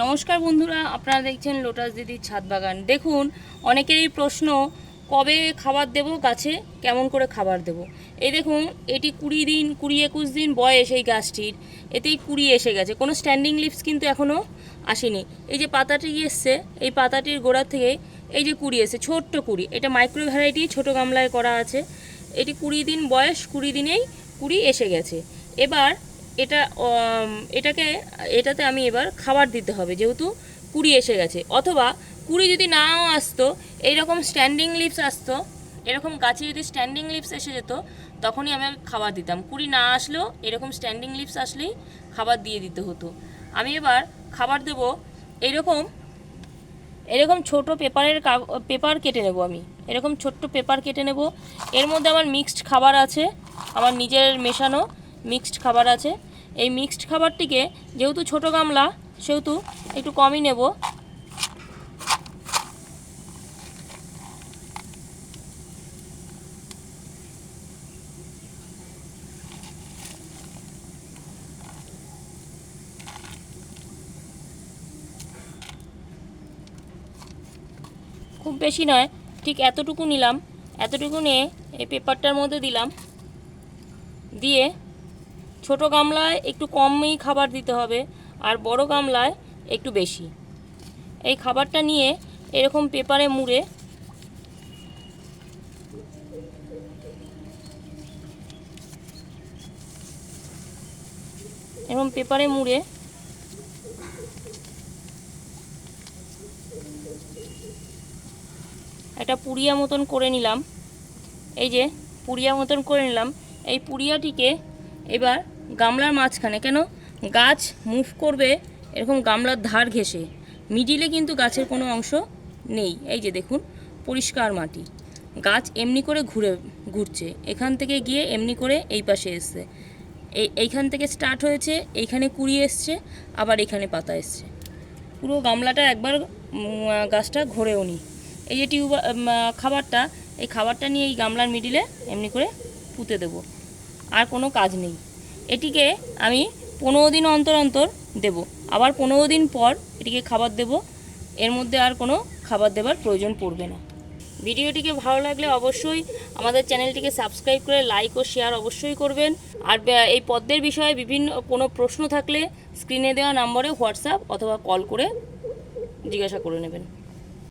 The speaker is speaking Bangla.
নমস্কার বন্ধুরা, আপনারা দেখছেন লোটাস দিদির ছাদ বাগান। দেখুন, অনেকেরই প্রশ্ন, কবে খাবার দেব, গাছে? কেমন করে খাবার দেব? এই দেখুন, এটি কুড়ি দিন, কুড়ি একুশ দিন বয়স এই গাছটির। এতেই কুড়ি এসে গেছে। কোনো স্ট্যান্ডিং লিভস কিন্তু এখনও আসেনি। এই যে পাতাটি এসছে, এই পাতাটির গোড়া থেকে এই যে কুড়ি এসে ছোট্ট কুড়ি। এটা মাইক্রো ভ্যারাইটি ছোট গামলায় করা আছে। এটি কুড়ি দিন বয়স, কুড়ি দিনেই কুড়ি এসে গেছে। এবার এটা এটাকে, এটাতে আমি এবার খাবার দিতে হবে যেহেতু কুড়ি এসে গেছে। অথবা কুড়ি যদি নাও আসতো, এইরকম স্ট্যান্ডিং লিভস আসতো, এরকম গাছে যদি স্ট্যান্ডিং লিভস এসে যেত, তখনই আমি খাবার দিতাম। কুড়ি না আসলেও এরকম স্ট্যান্ডিং লিভস আসলেই খাবার দিয়ে দিতে হতো। আমি এবার খাবার দেব এরকম এরকম ছোট পেপারের পেপার কেটে নেব আমি। এরকম ছোট্ট পেপার কেটে নেব। এর মধ্যে আমার মিক্সড খাবার আছে, আমার নিজের মেশানো। মিক্সড খাবার আছে। এই মিক্সড খাবারটিকে যেহেতু ছোট গামলা, সেহেতু একটু কমই নেব। খুব বেশি নয়, ঠিক এতটুকু নিলাম। এতটুকু নিয়ে এই পেপারটার মধ্যে দিলাম। দিয়ে ছোট গামলায় একটু কমই খাবার দিতে হবে আর বড় গামলায় একটু বেশি। এই খাবারটা নিয়ে এরকম পেপারে মুড়ে এরকম পেপারে মুড়ে একটা পুড়িয়া মতন করে নিলাম। এই যে পুড়িয়া মতন করে নিলাম। এই পুড়িয়াটিকে এবার গামলার মাঝখানে। কেন? গাছ মুভ করবে, এরকম গামলার ধার ঘেঁষে। মিডিলে কিন্তু গাছের কোনো অংশ নেই। এই যে দেখুন, পরিষ্কার মাটি। গাছ এমনি করে ঘুরে, ঘুরছে। এখান থেকে গিয়ে এমনি করে এই পাশে এসছে। এই, এইখান থেকে স্টার্ট হয়েছে, এইখানে কুড়ি এসছে, আবার এখানে পাতা এসছে। পুরো গামলাটা একবার গাছটা ঘোরেও নি এই যে টিউব খাবারটা, এই খাবারটা নিয়ে এই গামলার মিডিলে এমনি করে পুঁতে দেবো। আর কোনো কাজ নেই। এটিকে আমি পনেরো দিন অন্তর অন্তর দেব। আবার পনেরো দিন পর এটিকে খাবার দেব। এর মধ্যে আর কোনো খাবার দেবার প্রয়োজন পড়বে না। ভিডিওটিকে ভালো লাগলে অবশ্যই আমাদের চ্যানেলটিকে সাবস্ক্রাইব করে লাইক ও শেয়ার অবশ্যই করবেন। আর এই পদ্মের বিষয়ে বিভিন্ন, কোনো প্রশ্ন থাকলে স্ক্রিনে দেওয়া নম্বরে হোয়াটসঅ্যাপ অথবা কল করে জিজ্ঞাসা করে নেবেন।